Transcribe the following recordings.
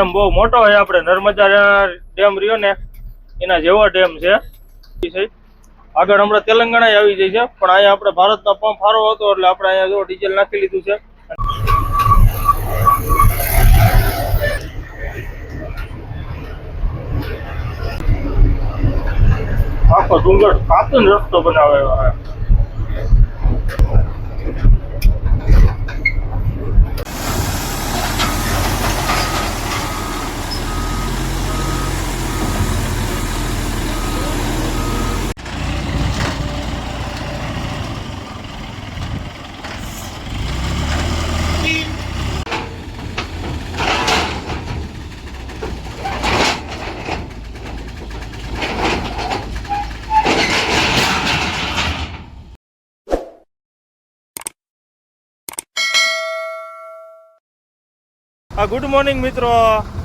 Dam બહુ મોટો હોય આપણે નર્મદા ડેમ રહ્યો ને, એના જેવો ડેમ છે. આગળ હમણાં તેલંગાણા આવી જાય છે, પણ અહીંયા આપણે ભારતનો પંપ સારો હતો, એટલે આપણે અહીંયા જો ડીઝલ નાખી લીધું છે. આખો ડુંગર કાપીને રસ્તો બનાવ્યો છે આ ગુડ મોર્નિંગ મિત્રો,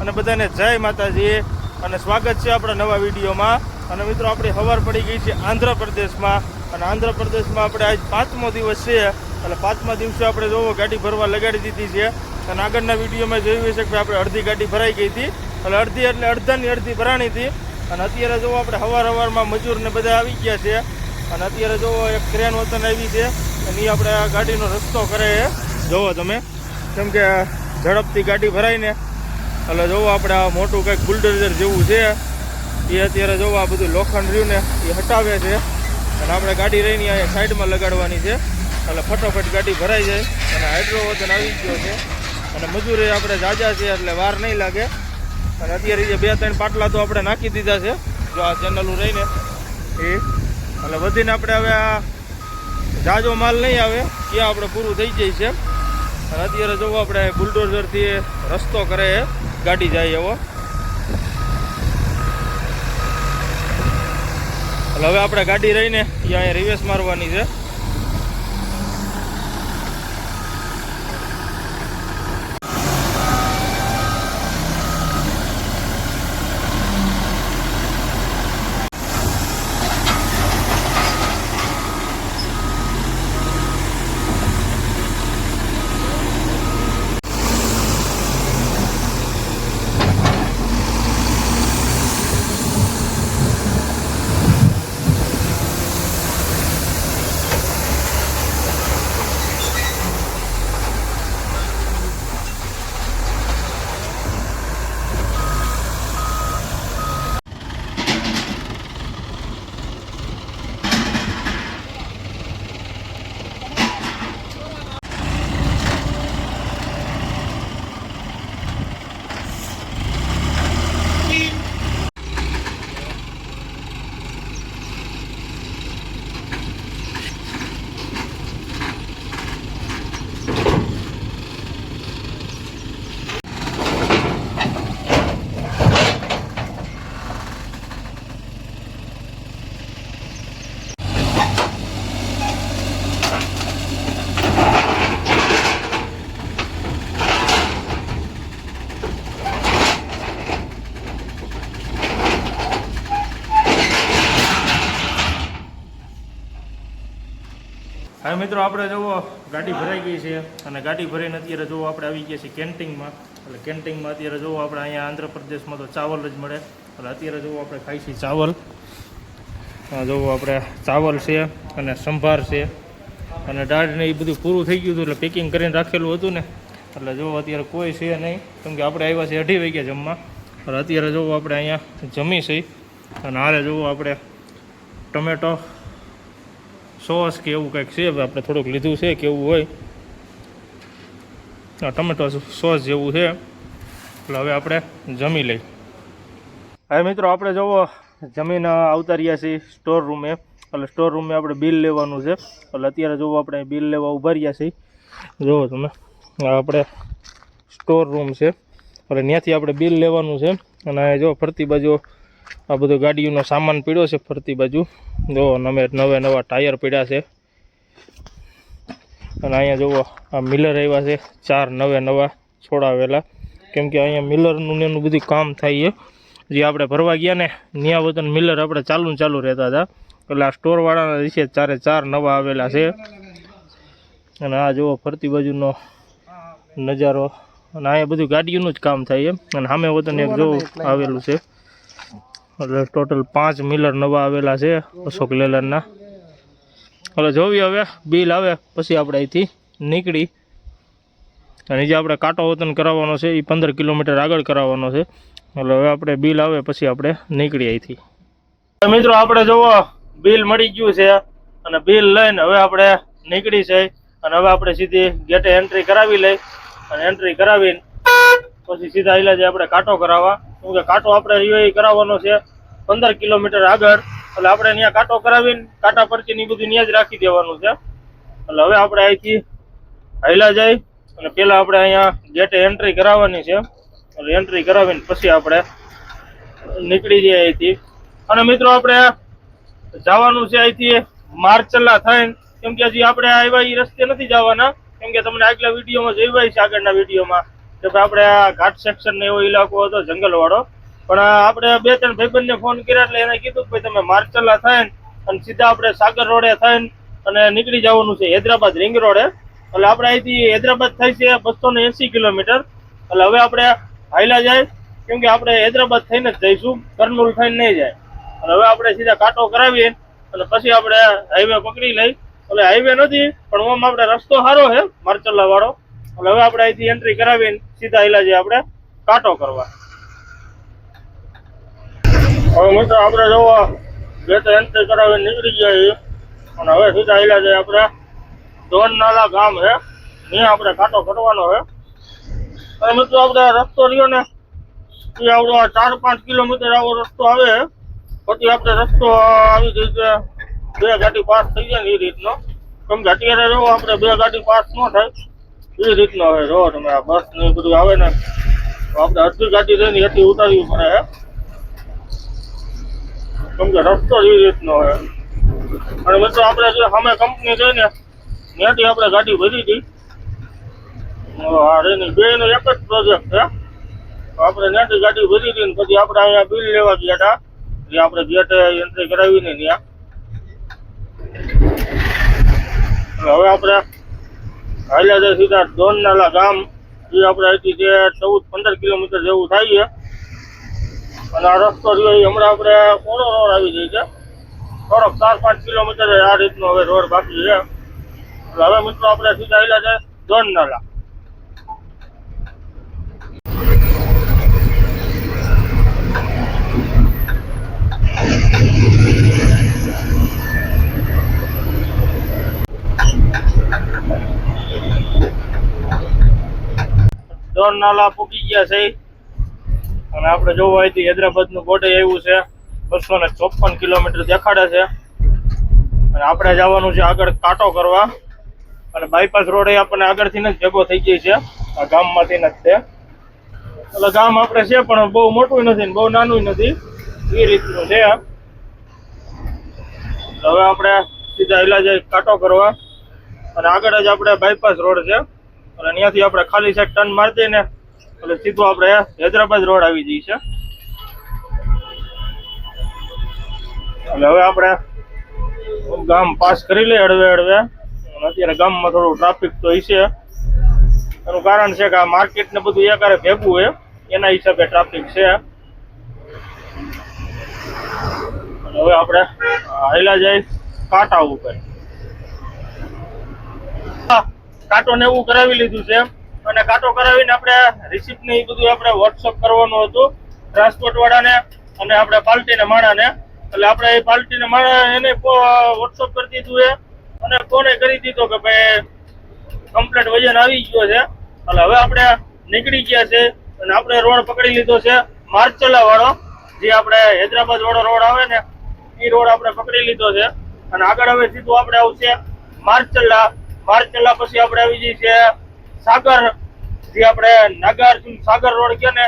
અને બધાને જય માતાજી, અને સ્વાગત છે આપણા નવા વિડીયોમાં. અને મિત્રો, આપણી હવાર પડી ગઈ છે આંધ્રપ્રદેશમાં, અને આંધ્રપ્રદેશમાં આપણે આજ પાંચમો દિવસ છે, એટલે પાંચમા દિવસે આપણે જોવો ગાડી ભરવા લગાડી દીધી છે. અને આગળના વિડીયોમાં જોયું છે કે આપણે અડધી ગાડી ભરાઈ ગઈ હતી. એટલે અડધી એટલે અડધાની અડધી ભરાણી હતી. અને અત્યારે જોવો આપણે હવાર હવારમાં મજૂરને બધા આવી ગયા છે. અને અત્યારે જોવો એક ક્રેન વતન આવી છે. અને એ આપણે આ ગાડીનો રસ્તો કરે જોવો તમે. કેમ કે ઝડપથી ગાડી ભરાઈને. એટલે જોવો આપણે આ મોટું કંઈક બુલડોઝર જેવું છે. એ અત્યારે જોવો આ બધું લોખંડ રહ્યું ને, એ હટાવે છે. અને આપણે ગાડી રહીને અહીંયા સાઈડમાં લગાડવાની છે. એટલે ફટોફટ ગાડી ભરાઈ જાય. અને હાઇડ્રો આવી ગયો છે. અને મજૂરી આપણે જાજા છે એટલે વાર નહીં લાગે. અને અત્યારે જે બે ત્રણ પાટલા તો આપણે નાખી દીધા છે. જો આ ચેનલું રહીને. એ. એટલે વધીને આપણે હવે આ જાજો માલ નહીં આવે. ત્યાં આપણે પૂરું થઈ જાય છે. અત્યારે જોવો આપણે બુલડોઝરથી રસ્તો કરે ગાડી જાય એવો. એટલે હવે આપણે ગાડી રહીને અહીંયા રિવેસ મારવાની છે. મિત્રો, આપણે જુઓ, ગાડી ભરાઈ ગઈ છે અને ગાડી ભરાઈને અત્યારે જુઓ, આપણે આવી ગયા છીએ કેન્ટીનમાં. એટલે કેન્ટીનમાં અત્યારે જુઓ, આપણે અહીંયા આંધ્રપ્રદેશમાં તો ચાવલ જ મળે. એટલે અત્યારે જુઓ, આપણે ખાઈ છીએ ચાવલ. જુઓ, આપણે ચાવલ છે અને સંભાર છે. અને દાળ ને એ બધું પૂરું થઈ ગયું હતું, એટલે પેકિંગ કરીને રાખેલું હતું ને. એટલે જુઓ, અત્યારે કોઈ છે નહીં, કેમ કે આપણે આવ્યા છે અઢી વાગ્યા જમવા. એટલે અત્યારે જુઓ, આપણે અહીંયા જમી છીએ અને હારે જુઓ, આપણે ટમેટો સોસ કે એવું કંઈક છે આપણે થોડુંક લીધું છે કે એવું હોય. આ ટમેટો સોસ જેવું છે. એટલે હવે આપણે જમી લઈ હવે મિત્રો આપણે જુઓ જમીન આવતા રહ્યા છીએ સ્ટોર રૂમે એટલે સ્ટોર રૂમે આપણે બિલ લેવાનું છે. એટલે અત્યારે જુઓ આપણે બિલ લેવા ઊભા રહ્યા છીએ. જુઓ તમે આપણે સ્ટોર રૂમ છે. એટલે ત્યાંથી આપણે બિલ લેવાનું છે. અને જો ફરતી બાજુ આ બધો ગાડીઓનો સામાન પીડ્યો છે ફરતી બાજુ. જો નમે નવે નવા ટાયર પડ્યા છે. અને અહીંયા જુઓ આ મિલર આવ્યા છે ચાર નવે નવા છોડાવેલા. કેમ કે અહીંયા મિલરનું ને એનું બધું કામ થાય છે. જે આપણે ભરવા ગયા ને ત્યાં વતન મિલર આપણે ચાલુ ને ચાલુ રહેતા હતા. એટલે આ સ્ટોરવાળાના વિશે ચારે ચાર નવા આવેલા છે. અને આ જુઓ ફરતી બાજુનો નજારો. અને અહીંયા બધું ગાડીઓનું જ કામ થાય છે. અને સામે વતન એક જો આવેલું છે. એટલે ટોટલ પાંચ મિલર નવા આવેલા છે અશોક લેલરના એટલે જોવી હવે, બિલ આવે, પછી આપણે અહીંથી નીકળી. અને જે આપણે કાંટો વતન કરાવવાનો છે, એ પંદર કિલોમીટર આગળ કરાવવાનો છે. એટલે હવે આપણે બિલ આવે, પછી આપણે નીકળી અહીંથી. મિત્રો, આપણે જોવો, બિલ મળી ગયું છે. અને બિલ લઈને હવે આપણે નીકળી છે. અને હવે આપણે સીધી ગેટે એન્ટ્રી કરાવી લઈ. અને એન્ટ્રી કરાવીને પછી સીધા એટલે આપણે કાંટો કરાવવા. કેમ કે, કાંટો આપણે રહ્યો કરાવવાનો છે, પંદર કિલોમીટર આગળ. એટલે આપણે ત્યાં કાંટો કરાવીને કાંટા પરથી ની બધું ત્યાં જ રાખી દેવાનું છે. એટલે હવે આપણે અહીંથી હાઈલા જાય. અને પેલા આપણે અહીંયા ગેટે એન્ટ્રી કરાવવાની છે. એટલે એન્ટ્રી કરાવીને પછી આપણે નીકળી જઈએ અહીંથી. અને મિત્રો આપણે જવાનું છે અહીંથી મારચલ્લા થઈને. કેમ કે હજી આપણે આવ્યા એ રસ્તે નથી જવાના. કેમ કે તમને આગલા વિડીયોમાં જોઈ છે આગળના વિડીયોમાં. કે આપણે આ ઘાટ સેક્શન ને એવો ઇલાકો હતો, જંગલવાળો. પણ આપણે બે ત્રણ ભાઈબંધને ફોન કર્યા એટલે એને કીધું કે તમે માર્ચલ્લા થાય અને સીધા આપણે સાગર રોડે થઈને અને નીકળી જવાનું છે હૈદરાબાદ રિંગ રોડે. એટલે આપણે અહીંથી હૈદરાબાદ થાય છે બસો ને એસી કિલોમીટર. એટલે હવે આપણે હાઈલા જાય, કેમ કે આપણે હૈદરાબાદ થઈને જ જઈશું કરનૂલ થઈને નહીં જાય. અને હવે આપણે સીધા કાંટો કરાવીએ, અને પછી આપણે હાઈવે પકડી લઈ. એટલે હાઈવે નથી, પણ ઓમ આપણે રસ્તો સારો છે માર્ચલ્લા વાળો એટલે હવે આપણે અહીંથી એન્ટ્રી કરાવીને સીધા હાઈલા જઈએ આપણે કાંટો કરવા. હવે મિત્રો આપણે જોવો બે તો એન્ટ્રી કરાવીને નીકળી ગયા અને હવે સીધા હાઈલા જઈએ આપણે ધોન નાલા ગામ છે. ત્યાં આપણે કાંટો કરવાનો છે. અને મિત્રો આપણે રસ્તો રહ્યો ને, એ આવડો ચાર પાંચ કિલોમીટર આવો રસ્તો આવે. પછી આપણે રસ્તો આવી રીતે બે ગાડી પાસ થઈ જાય ને એ રીતનો. કે અત્યારે જો આપણે બે ગાડી પાસ ન થાય. એ રીતનો હવે જો તમે આ બસ ને એ બધું આવે ને, તો આપણે અડધી ગાડી લઈને એથી ઉતારવી પડે છે કેમ કે રસ્તો જ એ રીતનો હોય. અને મિત્રો આપણે જે સામે કંપની છે ને, ત્યાંથી આપણે ગાડી ભરી હતી હા એની બે નો એક જ પ્રોજેક્ટ છે. તો આપણે ત્યાંથી ગાડી ભરી હતી ને પછી આપણે અહીંયા બિલ લેવા ગયા હતા. જે આપણે ગેટે એન્ટ્રી કરાવીને ત્યાં. હવે આપણે હાલ્યા જાય સીધા દોનનાલા ગામ. એ આપણે અહીંથી જે ચૌદ, પંદર કિલોમીટર જેવું થાય છે. અને આ રસ્તો રહ્યો એ હમણાં આપણે પોણો રોડ આવી જાય છે. થોડોક ચાર, પાંચ કિલોમીટર આ રીતનો હવે રોડ બાકી છે. એટલે હવે મિત્રો આપણે સીધા હાલ્યા જાય દોન નાલા નાલા પૂકી ગયા છે. અને આપણે જોવા હૈદરાબાદનું બોર્ડર આવ્યું છે. બસો ને ચોપન કિલોમીટર દેખાડે છે. અને આપણે જવાનું છે આગળ કાંટો કરવા. અને બાયપાસ રોડ આપણને આગળથી જ ભેગો થઈ ગઈ છે. આ ગામમાંથી જ છે. એટલે ગામ આપણે છે, પણ બહુ મોટું નથી બહુ નાનું નથી. એ રીતનું છે. હવે આપણે સીધા ઇલાજ કાંટો કરવા. અને આગળ જ આપણે બાયપાસ રોડ છે. અને ત્યાંથી આપણે ખાલી સાઈડ ટર્ન મારી દઈએ ને, એટલે સીધું આપણે હૈદરાબાદ રોડ આવી જઈએ છે એટલે હવે આપણે ગામ પાસ કરી લઈએ અડવે અને અત્યારે ગામમાં થોડું ટ્રાફિક તો હશે એનું કારણ છે કે આ માર્કેટ ને બધું એકારે ભેગું હોય, એના હિસાબે ટ્રાફિક છે. હવે આપણે હાઈલા જાય કાંટા ઉપર. કાંટો ને એવું કરાવી લીધું છે અને કાંટો કરાવીને આપણે રિસિપ્ટ ને એ બધું આપણે વોટ્સઅપ કરવાનું હતું. ટ્રાન્સપોર્ટ વાળાને અને આપણે પાર્ટીને માણાને. એટલે આપણે એ પાર્ટીને માણા એને વોટ્સઅપ કરી દીધું એ અને ફોને કરી દીધો કે ભાઈ કમ્પ્લેટ વજન આવી ગયો છે. એટલે હવે આપણે નીકળી ગયા છે. અને આપણે રોડ પકડી લીધો છે. માર્ચલા વાળો, જે આપણે હૈદરાબાદ વાળો રોડ આવે ને, એ રોડ આપણે પકડી લીધો છે. અને આગળ હવે સીધું આપણે આવશે માર્ચલા. માર્ચલા પછી આપણે આવી જઈએ છે સાગર, જે આપણે નાગાર્જુન સાગર રોડ કે ને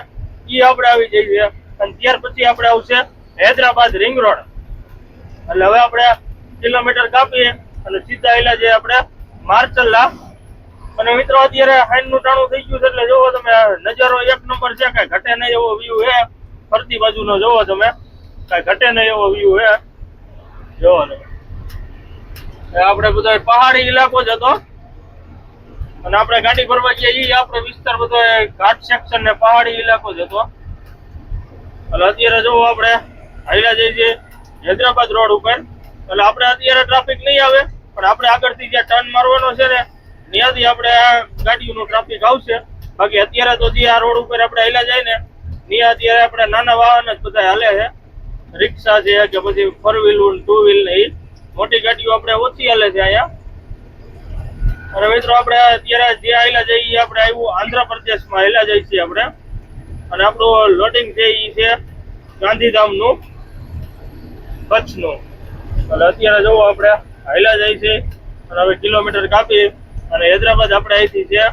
એ આપણે આવી જઈએ છે અને ત્યાર પછી આપણે આવશે હૈદરાબાદ રિંગ રોડ. એટલે હવે આપણે કિલોમીટર કાપીએ અને સીધા આવેલા જે આપણે માર્ચલ્લા અને મિત્રો, અત્યારે હાઈનનું ટાણું થઈ ગયું છે એટલે જોવો તમે નજારો એક નંબર છે, કઈ ઘટે નહીં એવો વ્યૂ હે ફરતી બાજુનો જોવો તમે, કઈ ઘટે નહીં એવો વ્યૂ હે જોવો તમે. આપણે બધા પહાડી ઇલાકો જ હતો. અને આપણે ગાડી ભરવા ગયા એ આપણો વિસ્તાર બધો ઘાટ સેક્શન ને પહાડી ઇલાકો જ હતો. એટલે અત્યારે જોવો આપણે હાઈલા જઈએ છીએ હૈદરાબાદ રોડ ઉપર. એટલે આપણે અત્યારે ટ્રાફિક નહીં આવે, પણ આપણે આગળથી જ્યાં ટર્ન મારવાનો છે ને, ત્યાંથી આપણે ગાડીઓનું ટ્રાફિક આવશે. બાકી અત્યારે તો જે આ રોડ ઉપર આપણે હાઈલા જાય ને, ત્યાં અત્યારે આપણે નાના વાહન જ બધા હાલે છે. રિક્ષા છે કે પછી ફોર વ્હીલ ટુ વ્હીલ ને ઈ. મોટી ગાડીઓ આપણે ઓછી હાલે છે અહીંયા. અને મિત્રો, આપણે અત્યારે જે આવેલા છે એ આપણે આવ્યું આંધ્રપ્રદેશમાં આવેલા જઈએ છીએ આપણે. અને આપણું લોડિંગ છે એ છે ગાંધીધામનું, કચ્છનું. એટલે અત્યારે જોવો આપણે હાઈલા જાય છે અને હવે કિલોમીટર કાપી અને હૈદરાબાદ આપણે અહીંથી છે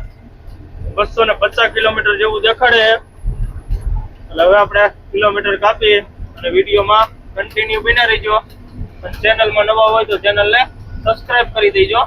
બસો ને પચાસ કિલોમીટર જેવું દેખાડે. એટલે હવે આપણે કિલોમીટર કાપી અને વિડીયોમાં કન્ટિન્યુ બિના રહીજો. ચેનલમાં નવા હોય તો ચેનલને સબસ્ક્રાઇબ કરી દેજો.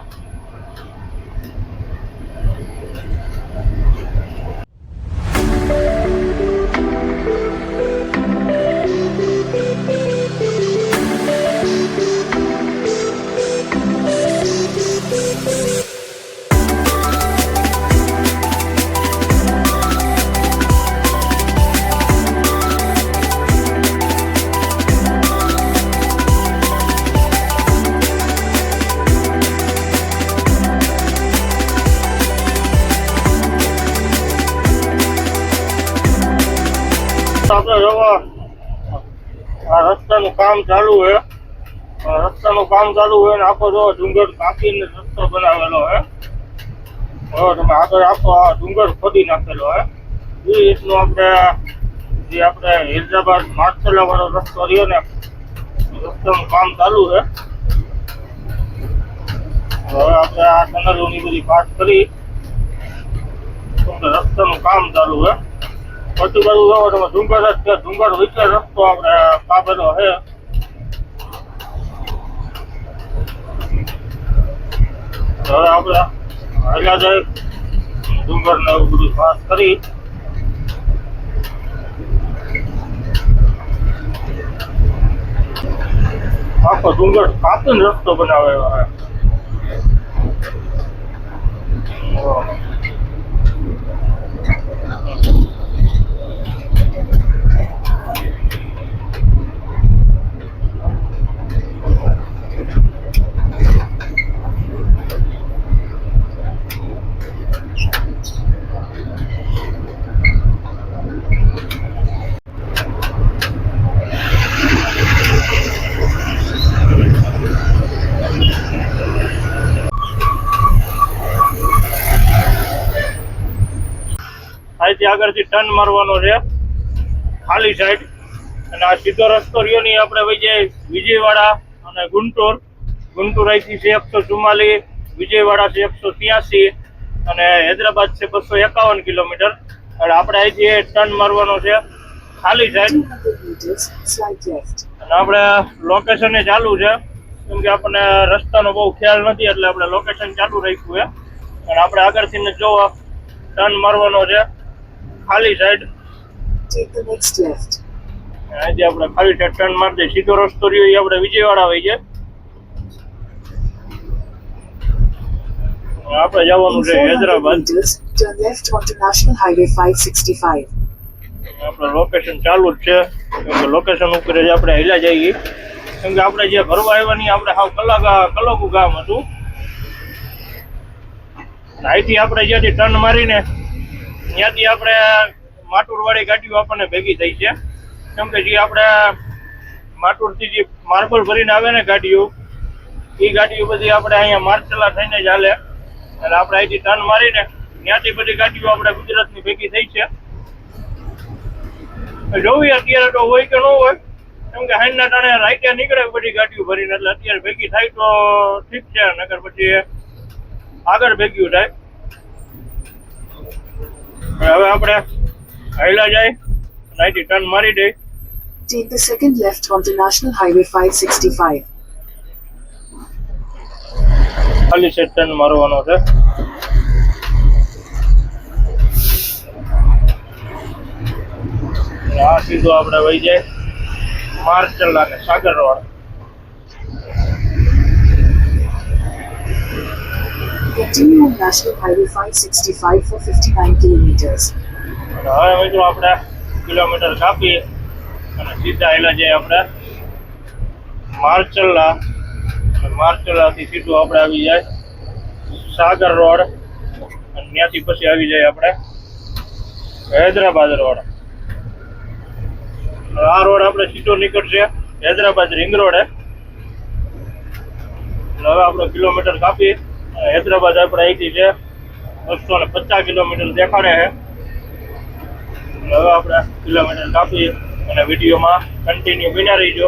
કામ ચાલુ છે રસ્તા રસ્તાનું કામ ચાલુ હોય ને આખો જો ડુંગર કાપીને રસ્તો બનાવેલો હે. હવે તમે આગળ આખો આ ડુંગર ખોદી નાખેલો હે. એ રીતનું આપણે, જે આપણે હૈદરાબાદ માર્સેલા વાળો રસ્તો રહ્યો ને, રસ્તાનું કામ ચાલુ છે હવે આપણે આ ટનલોની બધી વાત કરી. રસ્તાનું કામ ચાલુ છે બધું બધું તમે ડુંગર જ છે. ડુંગર વિચાર રસ્તો આપણે કાપેલો છે હવે આપણે હાલ્યા જાય ડુંગર ને એવું બધું પાસ કરી. આખો ડુંગર કાપીને રસ્તો બનાવેલો છે ઓહ. આગળથી ટર્ન મારવાનો છે. ખાલી સાઈડ અને આ સીધો રસ્તો રહ્યો નહીં. આપણે વિજયવાડા અને ગુંટુર. ગુંટુર અહીંથી છે એકસો ચુમ્માલીસ વિજયવાડા છે એકસો ત્યાસી અને હૈદરાબાદ છે બસો એકાવન કિલોમીટર. અને આપણે અહીંથી ટર્ન મારવાનો છે. ખાલી સાઈડ 200 meters, slight left. અને આપણે લોકેશન એ ચાલુ છે. કેમ કે આપણને રસ્તાનો બહુ ખ્યાલ નથી એટલે આપણે લોકેશન ચાલુ રાખ્યું છે. અને આપણે આગળથી ને જો ટર્ન મારવાનો છે. ખાલી સાઈડ આજે આપણે ખાલી સાઈડ ટર્ન મારી દઈએ. સીધો રસ્તો રહ્યો એ આપણે વિજયવાડા આવી છે આપણે જવાનું છે Hyderabad. turn left onto National Highway 565. આપણે લોકેશન ચાલુ જ છે. લોકેશન ઉપર જ આપણે હેલા જઈએ. કેમ કે આપણે જે ભરવા આવ્યા નહીં આપણે હાવ કલાક કલાકું ગામ હતું. અહીંથી આપણે જ્યાંથી ટર્ન મારીને ત્યાંથી આપણે માટુરવાળી ગાડીઓ આપણને ભેગી થઈ છે. કેમ કે જે આપણે માટુરથી જે માર્બલ ભરીને આવે ને ગાડીઓ, એ ગાડીઓ બધી આપણે અહીંયા માર્ચલા થઈને જ હાલે. એટલે આપણે અહીંથી ટર્ન મારીને ત્યાંથી બધી ગાડીઓ આપણે ગુજરાતની ભેગી થઈ છે. જોવી અત્યારે તો હોય કે ન હોય, કેમ કે હાઈના ટાણે રાઈટે નીકળે બધી ગાડીઓ ભરીને, એટલે અત્યારે ભેગી થાય તો ઠીક છે નગર પછી આગળ ભેગ્યું થાય. હવે આપણે હાઈલા જાય. રાઈટે ટર્ન મારી દે. Take the second left onto National Highway 565. ખાલી સેટ ટર્ન મારવાનો છે. આ સીધો આપણે વહી જાય. માર્ચલા ને Sagar road Continue on National Highway 565 for 59 kilometers. હવે મિત્રો આપણે કિલોમીટર કાપીએ અને સીધા એલા જઈએ આપણે માર્ચલ્લા માર્ચલ્લાથી સીધું આપણે આવી જાય સાગર રોડ અને ત્યાંથી પછી આવી જાય આપણે હૈદરાબાદ રોડ આ રોડ આપણે સીધો નીકળશે હૈદરાબાદ રિંગ રોડ હવે આપણે કિલોમીટર કાપી અને હૈદરાબાદ આપણે અહીંથી છે બસો ને પચાસ કિલોમીટર દેખાડે છે. હવે આપણે કિલોમીટર કાપીએ અને વિડીયોમાં કન્ટિન્યુ બિના રહીજો.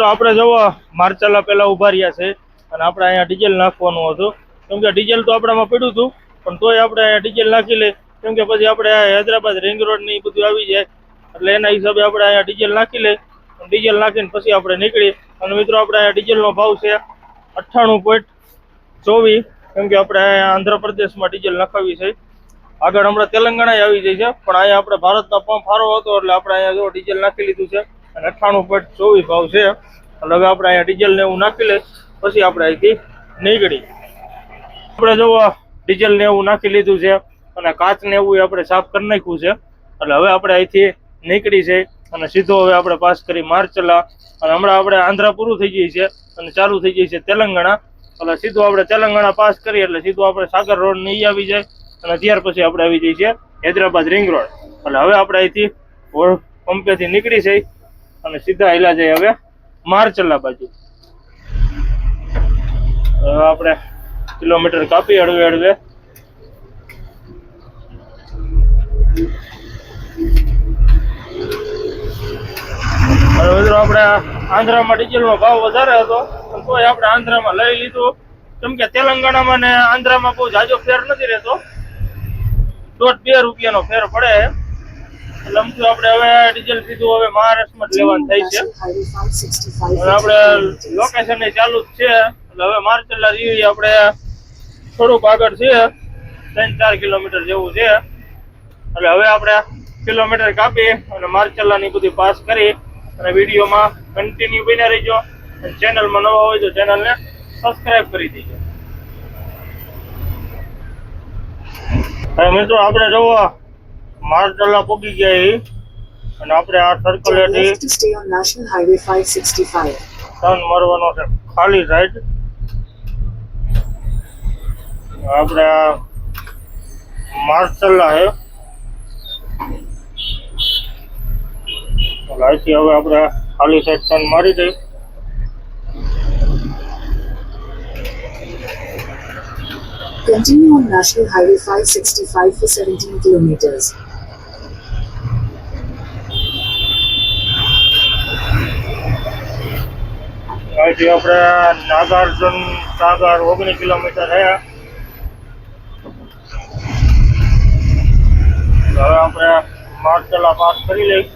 મિત્રો, આપણે જવો માર્ચાલા પહેલા ઊભા રહ્યા છે અને આપણે અહીંયા ડીઝલ નાખવાનું હતું. કેમ કે ડીઝલ તો આપણામાં પડ્યું હતું, પણ તોય આપણે અહીંયા ડીઝલ નાખી લે કેમ કે પછી આપણે હૈદરાબાદ રિંગ રોડ ને બધું આવી જાય, એટલે એના હિસાબે આપણે અહીંયા ડીઝલ નાખી લે ડીઝલ નાખીને પછી આપણે નીકળી અને મિત્રો, આપણે અહીંયા ડીઝલનો ભાવ છે અઠ્ઠાણું પોઈન્ટ ચોવીસ. કેમ કે આપણે અહીંયા આંધ્રપ્રદેશમાં ડીઝલ નખાવી છે. આગળ હમણાં તેલંગાણા આવી જાય છે, પણ અહીંયા આપણે ભારતના પંપ સારો હતો, એટલે આપણે અહીંયા જો ડીઝલ નાખી લીધું છે. અને અઠ્ઠાણું પોઈન્ટ ચોવીસ ભાવ છે. એટલે હવે આપણે અહીંયા ડીઝલ ને એવું નાખી લે, પછી આપણે અહીંથી નીકળી. આપણે જો ડીઝલ ને એવું નાખી લીધું છે અને કાચ ને એવું આપણે સાફ કરી નાખ્યું છે. એટલે હવે આપણે અહીંથી નીકળી છે અને સીધો હવે આપણે પાસ કરી માર્ચલા. અને હમણાં આપણે આંધ્રા પૂરું થઈ જાય છે અને ચાલુ થઈ જઈએ છે તેલંગાણા. એટલે સીધું આપણે તેલંગાણા પાસ કરીએ એટલે સીધું આપણે સાગર રોડ ને આવી જાય. અને ત્યાર પછી આપણે આવી જઈએ છીએ હૈદરાબાદ રિંગ રોડ. એટલે હવે આપણે અહીંથી પંપેથી નીકળી જઈ અને સીધા હેલા જઈએ હવે માર્ચલા બાજુ. આપણે કિલોમીટર કાપી હળવે હળવે. મિત્રો આપણે આંધ્રામાં ડીઝલનો ભાવ વધારે હતો તોય આપણે આંધ્રામાં લઈ લીધું. કેમ કે તેલંગાણામાં ને આંધ્રામાં બહુ જાજો ફેર નથી રહેતો. દોઢ બે રૂપિયાનો ફેર પડે. અમથું આપણે હવે ડીઝલ સીધું હવે મહારાષ્ટ્રમાં જ લેવાનું થાય છે. National Highway 565 અને આપણે 50 લોકેશન ચાલુ જ છે. એટલે હવે માર્ચેલા જેવી આપણે થોડુંક આગળ છે. ત્રણ ચાર કિલોમીટર જેવું છે. એટલે હવે આપણે કિલોમીટર કાપી અને માર્ચેલાની બધી પાસ કરી અને વિડીયોમાં કન્ટિન્યુ બન્યા રહીજો. અને ચેનલમાં નવા હોય તો ચેનલને સબસ્ક્રાઇબ કરી દેજો. હવે મિત્રો, આપણે જોવો માર્ચેલા પોગી ગયા છે અને આપણે આ circle Turn હેઠી left to stay on National Highway 565. Turn મારવાનો છે ખાલી સાઈડ આપણે આ માર્સેલા છે અહીંથી હવે આપણે ખાલી સાઈડ ટર્ન મારી દઈ Continue on National Highway 565 for 17 kilometers. અહીંથી આપણે નાગાર્જુન સાગર ઓગણીસ કિલોમીટર છે હવે આપણે માર્સેલા પાસ કરી લઈ.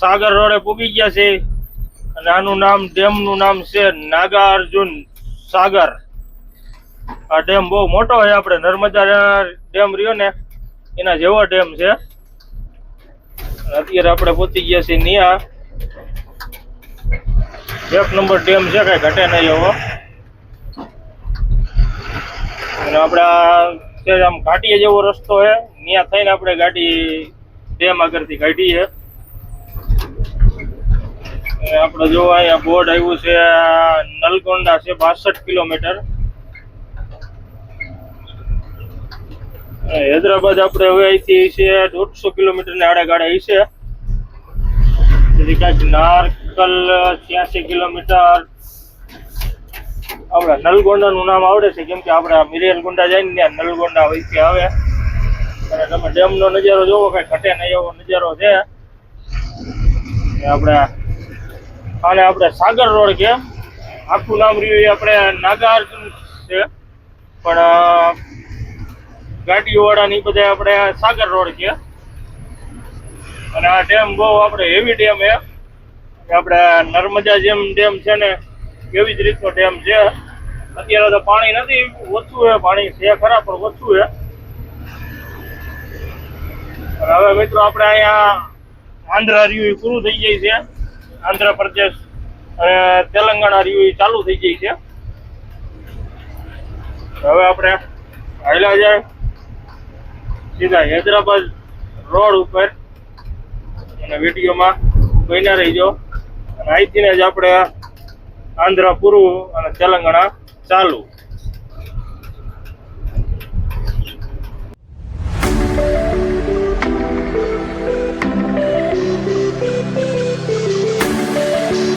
સાગર રોડે પૂગી ગયા છે. અને આનું નામ ડેમનું નામ છે નાગા અર્જુન સાગર. આ ડેમ બહુ મોટો છે આપણે નર્મદા ડેમ રહ્યો ને, એના જેવો ડેમ છે. અત્યારે આપણે પહોંચી ગયા છીએ નિયા. એક નંબર ડેમ છે, કઈ ઘટે નહીં એવો. અને આપણે આમ ઘાટીએ જેવો રસ્તો છે ત્યાં થઈને આપણે ગાડી ડેમ આગળથી કાઢી છે. અને આપણે જોવા અહીંયા બોર્ડ આવ્યું છે નલગોંડા છે, બાસઠ કિલોમીટર. હૈદરાબાદ આપણે હવે અહીંથી છે, દોઢસો કિલોમીટર ને આડે ગાડે છે પછી નારકલ છ્યાસી કિલોમીટર. આપણે નલગોંડા નું નામ આવડે છે, કેમ કે આપણે મિરિયલ જઈને ત્યાં નલગોંડા વહીથી આવે. અને તમે ડેમ નો નજારો જોવો, કઈ ઘટે નહીં એવો નજારો છે. આપણે આને આપણે સાગર રોડ કે આખું નામ રહ્યું એ આપણે નાગાર્જુન છે. પણ અ, ની બધા આપણે સાગર રોડ કે અને આ ડેમ બહુ આપણે હેવી ડેમ એ આપણે નર્મદા જેમ ડેમ છે ને એવી જ રીતનો ડેમ છે. અત્યારે તો પાણી નથી ઓછું છે પાણી છે ખરા પણ ઓછું છે. હવે મિત્રો આપણે અહીંયા આંધ્રા રહ્યું પૂરું થઈ જાય છે. આંધ્રપ્રદેશ અને તેલંગાણા રહ્યું ચાલુ થઈ ગઈ છે. હવે આપણે હાલ્યા જાય. સીધા હૈદરાબાદ રોડ ઉપર. અને વિડીયોમાં બન્યા રહીજો. અને અહીંથી જ આપણે આંધ્ર પૂર્વ અને તેલંગાણા ચાલુ.